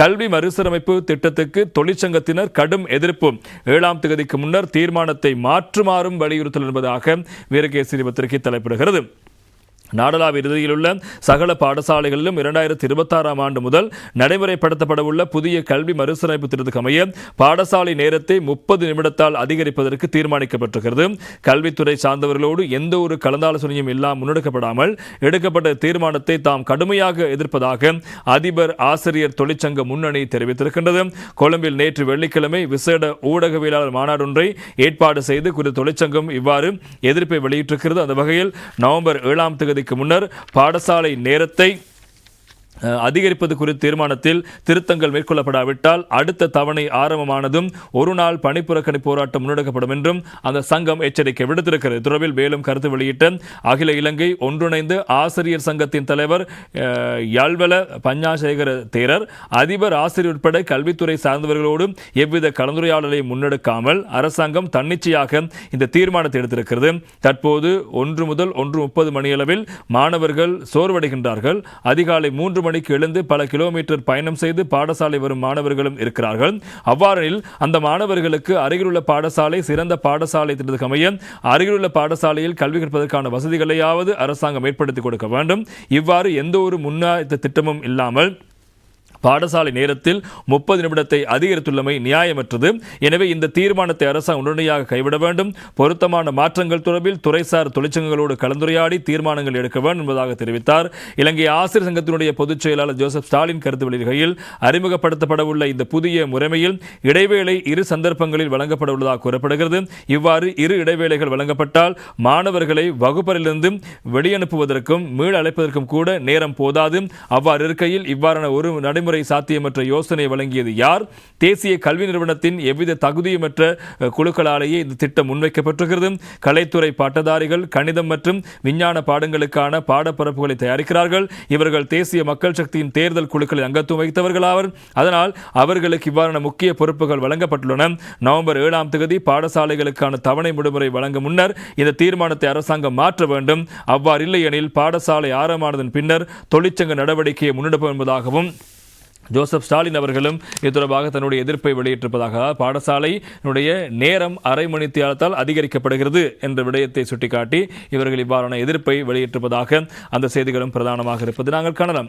கல்வி மறுசீரமைப்பு திட்டத்துக்கு தொழிற்சங்கத்தினர் கடும் எதிர்ப்பு. ஏழாம் தேதிக்கு முன்னர் தீர்மானத்தை மாற்றுமாறும் வலியுறுத்தல் என்பதாக வீரகேசரி பத்திரிகை தலைப்பிடுகிறது. நாடளாவிய இறுதியில் உள்ள சகல பாடசாலைகளிலும் இரண்டாயிரத்தி இருபத்தாறாம் ஆண்டு முதல் நடைமுறைப்படுத்தப்படவுள்ள புதிய கல்வி மறுசீரமைப்பு திட்டத்துக்கமைய பாடசாலை நேரத்தை முப்பது நிமிடத்தால் அதிகரிப்பதற்கு தீர்மானிக்கப்பட்டிருக்கிறது. கல்வித்துறை சார்ந்தவர்களோடு எந்த ஒரு கலந்தாலோசனையும் இல்லாமல் முன்னெடுக்கப்படாமல் எடுக்கப்பட்ட தீர்மானத்தை தாம் கடுமையாக எதிர்ப்பதாக அதிபர் ஆசிரியர் தொழிற்சங்க முன்னணி தெரிவித்திருக்கின்றது. கொழும்பில் நேற்று வெள்ளிக்கிழமை விசேட ஊடகவியலாளர் மாநாடொன்றை ஏற்பாடு செய்து குறித்த தொழிற்சங்கம் இவ்வாறு எதிர்ப்பை வெளியிட்டிருக்கிறது. அந்த வகையில் நவம்பர் ஏழாம் தேதிக்கு முன்னர் பாடசாலை நேரத்தை அதிகரிப்பது குறித்த தீர்மானத்தில் திருத்தங்கள் மேற்கொள்ளப்படாவிட்டால் அடுத்த தவணை ஆரம்பமானதும் ஒரு நாள் பணிப்புறக்கணி போராட்டம் முன்னெடுக்கப்படும் என்றும் அந்த சங்கம் எச்சரிக்கை விடுத்திருக்கிறது. தொடர்பில் மேலும் கருத்து வெளியிட்ட அகில இலங்கை ஒன்றிணைந்து ஆசிரியர் சங்கத்தின் தலைவர் யல்வல யாழ்வல பஞ்சாசேகர தேரர் அதிபர் ஆசிரியர் உட்பட கல்வித்துறை சார்ந்தவர்களோடு எவ்வித கலந்துரையாடலை முன்னெடுக்காமல் அரசாங்கம் தன்னிச்சையாக இந்த தீர்மானத்தை எடுத்திருக்கிறது. தற்போது ஒன்று முதல் ஒன்று முப்பது மணியளவில் மாணவர்கள் சோர்வடைகின்றார்கள். அதிகாலை மூன்று மணிக்கு எழுந்து பல கிலோமீட்டர் பயணம் செய்து பாடசாலை வரும் மாணவர்களும் இருக்கிறார்கள். அவ்வாறில் அந்த மாணவர்களுக்கு அருகிலுள்ள பாடசாலை சிறந்த பாடசாலை திட்டத்துக்கு அமைய அருகிலுள்ள பாடசாலையில் கல்வி கற்பதற்கான வசதிகளையாவது அரசாங்கம் ஏற்படுத்தி கொடுக்க வேண்டும். இவ்வாறு எந்த ஒரு முன்னாயத்த திட்டமும் இல்லாமல் பாடசாலை நேரத்தில் முப்பது நிமிடத்தை அதிகரித்துள்ளமை நியாயமற்றது. எனவே இந்த தீர்மானத்தை அரசாங்கம் உடனடியாக கைவிட வேண்டும். பொருத்தமான மாற்றங்கள் தொடர்பில் துறைசார் தொழிற்சங்கங்களோடு கலந்துரையாடி தீர்மானங்கள் எடுக்க வேண்டும் என்பதாக தெரிவித்தார். இலங்கை ஆசிரியர் சங்கத்தினுடைய பொதுச் செயலாளர் ஜோசப் ஸ்டாலின் கருத்து வெளியிடுகையில் அறிமுகப்படுத்தப்படவுள்ள இந்த புதிய முறைமையில் இடைவேளை இரு சந்தர்ப்பங்களில் வழங்கப்பட உள்ளதாக கூறப்படுகிறது. இவ்வாறு இரு இடைவேளைகள் வழங்கப்பட்டால் மாணவர்களை வகுப்பறையிலிருந்து வெளியனுப்புவதற்கும் மீள் அழைப்பதற்கும் கூட நேரம் போதாது. அவ்வாறு இருக்கையில் இவ்வாறான ஒரு நடைமுறை சாத்தியமற்ற யோசனை வழங்கியது யார்? தேசிய கல்வி நிறுவனத்தின் எவ்வித தகுதியுமற்ற குழுக்களாலேயே இந்த திட்டம் முன்வைக்கப்பட்டிருக்கிறது? கலைத்துறை பட்டதாரிகள் கணிதம் மற்றும் விஞ்ஞான பாடங்களுக்கான பாடப்பரப்புகளை தயாரிக்கிறார்கள். இவர்கள் தேசிய மக்கள் சக்தியின் தேர்தல் குழுக்களில் அங்கத்துவம் வகித்தவர்களாவர் அதனால் அவர்களுக்கு இவ்வாறான முக்கிய பொறுப்புகள் வழங்கப்பட்டுள்ளன. நவம்பர் ஏழாம் தேதி பாடசாலைகளுக்கான தவணை விடுமுறை வழங்க முன்னர் இந்த தீர்மானத்தை அரசாங்கம் மாற்ற வேண்டும். அவ்வாறு இல்லையெனில் பாடசாலை ஆரம்பமானதன் பின்னர் தொழிற்சங்க நடவடிக்கையை முன்னெடுப்போம் என்பதாகவும் ஜோசப் ஸ்டாலின் அவர்களும் இது தொடர்பாக தன்னுடைய எதிர்ப்பை வெளியிட்டிருப்பதாக பாடசாலையினுடைய நேரம் அரை மணி தியாலத்தால் அதிகரிக்கப்படுகிறது என்ற விடயத்தை சுட்டிக்காட்டி இவர்கள் இவ்வாறான எதிர்ப்பை வெளியிட்டிருப்பதாக அந்த செய்திகளும் பிரதானமாக இருப்பது நாங்கள் காணலாம்.